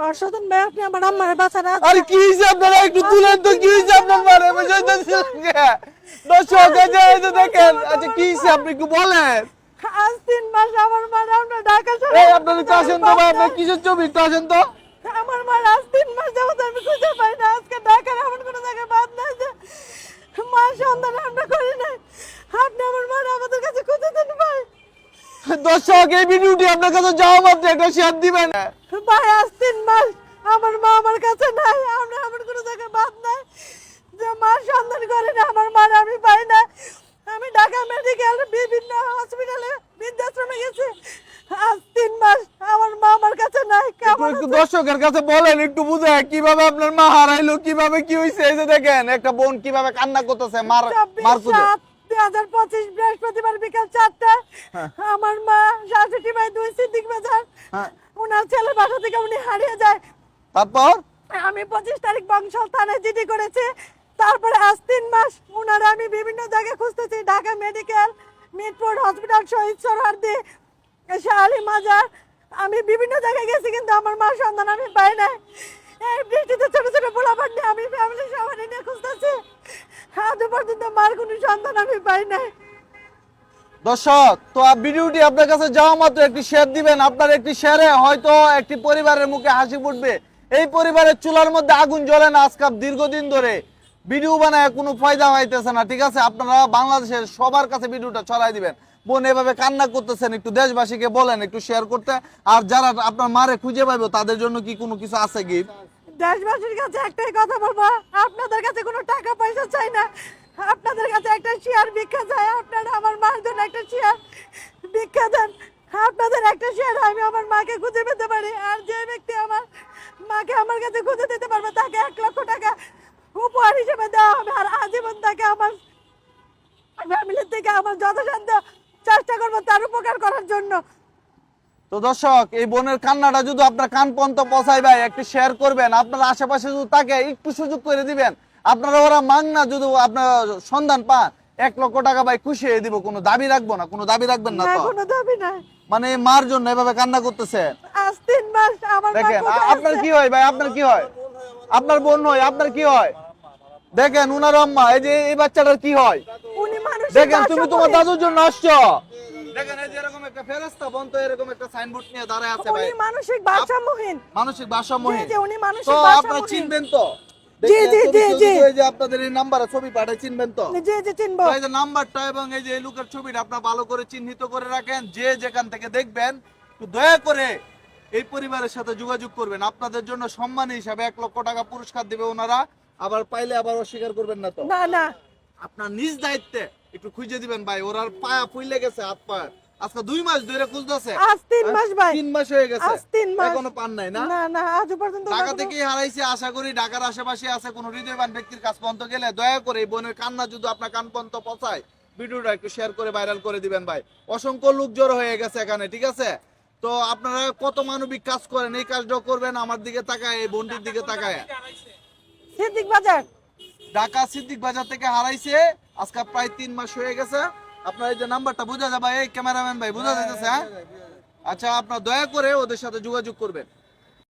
অর্ষদন ভাই আপনি আমার আম্মার বাঁচান আরে কি হয়েছে আপনারা? একটু তুলেন তো কি হয়েছে আপনার মারে? বুঝাই দর্শক এই যে দেখেন আচ্ছা কি হয়েছে আপনি একটু বলেন। আজ তিন মাস আমার মা আমরা ঢাকা শহরে এই আপনার আসেন তো ভাই আপনার কিসের ছবি? আসেন তো। আমার মা আজ তিন মাস যাবত আমি খুঁজে পাই না আজকে ঢাকার এমন কোনো জায়গায় বাদ নাই যে মা সন্তান আমরা করি নাই আপনি আমার মা আমাদের কাছে খুঁজে দেন দর্শক এই ভিডিওটি আপনার কাছে যাওয়া মাত্র একটা শেয়ার দিবেন। ভাই আজ তিন মাস আমার মা আমার কাছে নাই আমরা কোনো জায়গায় বাদ নাই যে মা সন্তান করে না আমার মা আমি পাই না। আমি ঢাকা মেডিকেল বিভিন্ন হসপিটালে বৃদ্ধাশ্রমে গেছি। আজ তিন মাস আমার মা আমার কাছে নাই একটু দর্শকের কাছে বলেন একটু বুঝে কীভাবে আপনার মা হারাইলো কীভাবে কি হয়েছে এই যে দেখেন একটা বোন কীভাবে কান্না করতেছে মার মার দুই হাজার পঁচিশ বৃহস্পতিবার বিকাল চারটায় আমার মা শাশুড়ি ভাই দুই সিদ্দিক বাজার হ্যাঁ। ওনার ছেলে বাসা থেকে উনি হারিয়ে যায়। তারপর? আমি পঁচিশ তারিখ বংশাল থানায় জিডি করেছি। তারপরে আজ তিন মাস ওনারা আমি বিভিন্ন জায়গায় খুঁজতেছি। Dhaka medical Mirpur hospital Shahid Suhrawardy Shah Ali Mazar. আমি বিভিন্ন জায়গায় গেছি কিন্তু আমার মা সন্তান আমি পাই নাই। এই বৃষ্টিতে ছোট ছোট সন্তান আমি পাই নাই। দর্শক তো ভিডিওটি আপনার কাছে যাওয়া মাত্র একটি শেয়ার দিবেন। আপনার একটি শেয়ারে হয়তো একটি পরিবারের মুখে হাসি ফুটবে। এই পরিবারের চুলার মধ্যে আগুন জ্বলে না আজকাল দীর্ঘদিন ধরে। ভিডিও বানায় কোনো ফায়দা হইতেছে না ঠিক আছে? আপনারা বাংলাদেশের সবার কাছে ভিডিওটা ছড়াই দিবেন। বোন এভাবে কান্না করতেছেন একটু দেশবাসীকে বলেন একটু শেয়ার করতে। আর যারা আপনার মারে খুঁজে পাইবে তাদের জন্য কি কোনো কিছু আছে কি দেশবাসীর কাছে একটাই কথা বলব আপনাদের কাছে কোনো টাকা পয়সা চাই না। আপনাদের কাছে একটা শেয়ার ভিক্ষা চাই, আপনারা আমার মার জন্য একটা শেয়ার ভিক্ষা দেন। আপনাদের একটা শেয়ার আমি আমার মাকে খুঁজে পেতে পারি, আর যে ব্যক্তি আমার মাকে আমার কাছে খুঁজে দিতে পারবে, তাকে এক লক্ষ টাকা উপহার হিসেবে দেওয়া হবে, আর আজীবন তাকে আমার ফ্যামিলির থেকে আমার যথাসাধ্য চেষ্টা করব তার উপকার করার জন্য। তো দর্শক, এই বোনের কান্নাটা যদি আপনার কান পর্যন্ত পৌঁছাই ভাই, একটু শেয়ার করবেন, আপনার আশেপাশে যদি তাকে একটু সুযোগ করে দিবেন আপনারা ওরা মাং না যদি আপনার সন্ধান পান এক লক্ষ টাকা ভাই খুশি হয়ে দিব কোনো দাবি রাখব না কোনো দাবি রাখবেন না তো। কোনো দাবি নাই। মানে মার জন্য এভাবে কান্না করতেছে। আজ তিন মাস আমার দেখেন আপনার কি হয় ভাই আপনার কি হয়? আপনার বোন হয় আপনার কি হয়? দেখেন উনার আম্মা এই যে এই বাচ্চাটার কি হয়? উনি মানুষ দেখেন তুমি তোমার দাদুর জন্য আসছো। দেখেন এই যে এরকম একটা ফেরেস্তা বোন তো এরকম একটা সাইনবোর্ড নিয়ে দাঁড়ায় আছে ভাই। উনি মানসিক ভারসাম্যহীন। মানসিক ভারসাম্যহীন। জি, উনি মানসিক তো আপনারা চিনবেন তো জি, জি, জি, জি। এই যে আপনাদের এই নাম্বারে ছবি চিনবেন তো? জি জি চিনবো। এই যে নাম্বারটা এবং এই যে এই লোকের ছবিটা আপনারা ভালো করে চিহ্নিত করে রাখেন যে যেখান থেকে দেখবেন দয়া করে এই পরিবারের সাথে যোগাযোগ করবেন। আপনাদের জন্য সম্মান হিসাবে এক লক্ষ টাকা পুরস্কার দিবে ওনারা আবার পাইলে আবার অস্বীকার করবেন না তো? না না। আপনার নিজ দায়িত্বে একটু খুঁজে দিবেন ভাই ওরার পায়া ফুইলে গেছে হাত আজকে দুই মাস ধরে খুঁজতেছে। আজ তিন মাস ভাই। তিন মাস হয়ে গেছে। আজ তিন মাস। এখনও পান নাই না? না না আজ পর্যন্ত ঢাকা থেকেই হারাইছে আশা করি ঢাকার আশেপাশে আছে কোন হৃদয়বান ব্যক্তির কাছ পর্যন্ত গেলে দয়া করে এই বোনের কান্না যদি আপনার কান পর্যন্ত পৌঁছায় ভিডিওটা একটু শেয়ার করে ভাইরাল করে দিবেন ভাই। অসংখ্য লোক জড়ো হয়ে গেছে এখানে ঠিক আছে? তো আপনারা কত মানবিক কাজ করেন এই কাজটা করবেন আমার দিকে তাকায় এই বোনটির দিকে তাকায়। সিদ্দিক বাজার। ঢাকা সিদ্দিক বাজার থেকে হারাইছে আজকে প্রায় তিন মাস হয়ে গেছে। আপনার এই যে নাম্বারটা বোঝা যাবে এই ক্যামেরাম্যান ভাই বোঝা যাইতেছে হ্যাঁ? আচ্ছা আপনার দয়া করে ওদের সাথে যোগাযোগ করবেন।